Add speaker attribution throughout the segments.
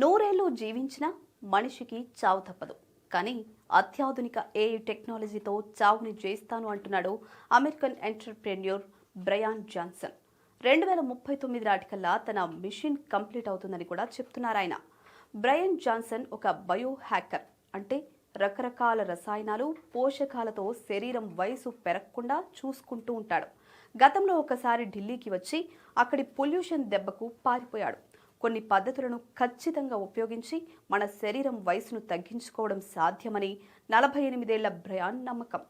Speaker 1: నూరేళ్ళు జీవించిన మనిషికి చావు తప్పదు. కానీ అత్యాధునిక ఏఐ టెక్నాలజీతో చావుని చేస్తాను అంటున్నాడు అమెరికన్ ఎంటర్ప్రెన్యూర్ బ్రయాన్ జాన్సన్. రెండు వేల ముప్పై తొమ్మిది నాటికల్లా తన మిషన్ కంప్లీట్ అవుతుందని కూడా చెప్తున్నారు ఆయన. బ్రయన్ జాన్సన్ ఒక బయో హ్యాకర్ అంటే రకరకాల రసాయనాలు పోషకాలతో శరీరం వయసు పెరగకుండా చూసుకుంటూ ఉంటాడు. గతంలో ఒకసారి ఢిల్లీకి వచ్చి అక్కడి పొల్యూషన్ దెబ్బకు పారిపోయాడు. కొన్ని పద్ధతులను ఖచ్చితంగా ఉపయోగించి మన శరీరం వయసును తగ్గించుకోవడం సాధ్యమని నలభై ఎనిమిదేళ్ళ బ్రయాన్ నమ్మకం.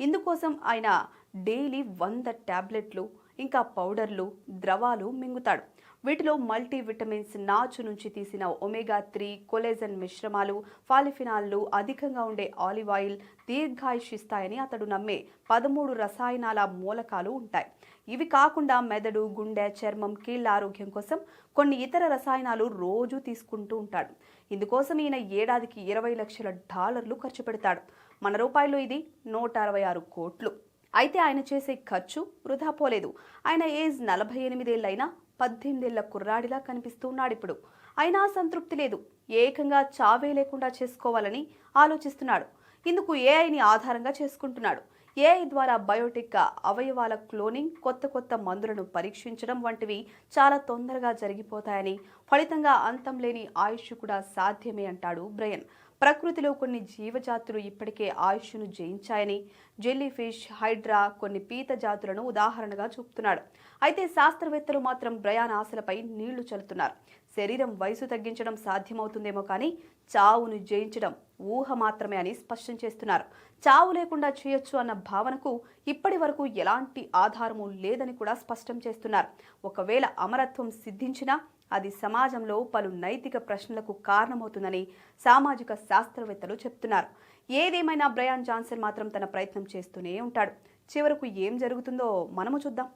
Speaker 1: ఇందుకోసం ఆయన డైలీ వంద టాబ్లెట్లు ఇంకా పౌడర్లు ద్రవాలు మింగుతాడు. వీటిలో మల్టీ విటమిన్స్ నాచు నుంచి తీసిన ఒమేగా త్రీ కొలేజన్ మిశ్రమాలు ఫాలిఫినాల్లు అధికంగా ఉండే ఆలివ్ ఆయిల్ దీర్ఘాయుషిస్తాయని అతడు నమ్మే పదమూడు రసాయనాల మూలకాలు ఉంటాయి. ఇవి కాకుండా మెదడు గుండె చర్మం కీళ్ళ ఆరోగ్యం కోసం కొన్ని ఇతర రసాయనాలు రోజు తీసుకుంటూ ఉంటాడు. ఇందుకోసం ఈయన ఏడాదికి ఇరవై లక్షల డాలర్లు ఖర్చు పెడతాడు. మన రూపాయలు ఇది నూట అరవై ఆరు కోట్లు. అయితే ఆయన చేసే ఖర్చు వృధా పోలేదు. ఆయన ఏజ్ నలభై ఎనిమిదేళ్ళైనా పద్దెనిమిదేళ్ళ కుర్రాడిలా కనిపిస్తున్నాడు ఇప్పుడు. అయినా సంతృప్తి లేదు. ఏకంగా చావే లేకుండా చేసుకోవాలని ఆలోచిస్తున్నాడు. ఇందుకు ఏఐని ఆధారంగా చేసుకుంటున్నాడు. ఏఐ ద్వారా బయోటిక్ అవయవాల క్లోనింగ్ కొత్త కొత్త మందులను పరీక్షించడం వంటివి చాలా తొందరగా జరిగిపోతాయని ఫలితంగా అంతం లేని ఆయుష్ కూడా సాధ్యమే అంటాడు బ్రయన్. ప్రకృతిలో కొన్ని జీవజాతులు ఇప్పటికే ఆయుష్ను జయించాయని జెల్లీ ఫిష్ హైడ్రా కొన్ని పీత జాతులను ఉదాహరణగా చూపుతున్నాడు. అయితే శాస్త్రవేత్తలు మాత్రం బ్రయాన్ ఆశలపై నీళ్ళు చల్లుతున్నారు. శరీరం వయసు తగ్గించడం సాధ్యమవుతుందేమో కానీ చావును జయించడం ఊహ మాత్రమే అని స్పష్టం చేస్తున్నారు. చావు లేకుండా చేయొచ్చు అన్న భావనకు ఇప్పటి వరకు ఎలాంటి ఆధారము లేదని కూడా స్పష్టం చేస్తున్నారు. ఒకవేళ అమరత్వం సిద్ధించినా అది సమాజంలో పలు నైతిక ప్రశ్నలకు కారణమవుతుందని సామాజిక శాస్త్రవేత్తలు చెప్తున్నారు. ఏదేమైనా బ్రయాన్ జాన్సన్ మాత్రం తన ప్రయత్నం చేస్తూనే ఉంటాడు. చివరకు ఏం జరుగుతుందో మనము చూద్దాం.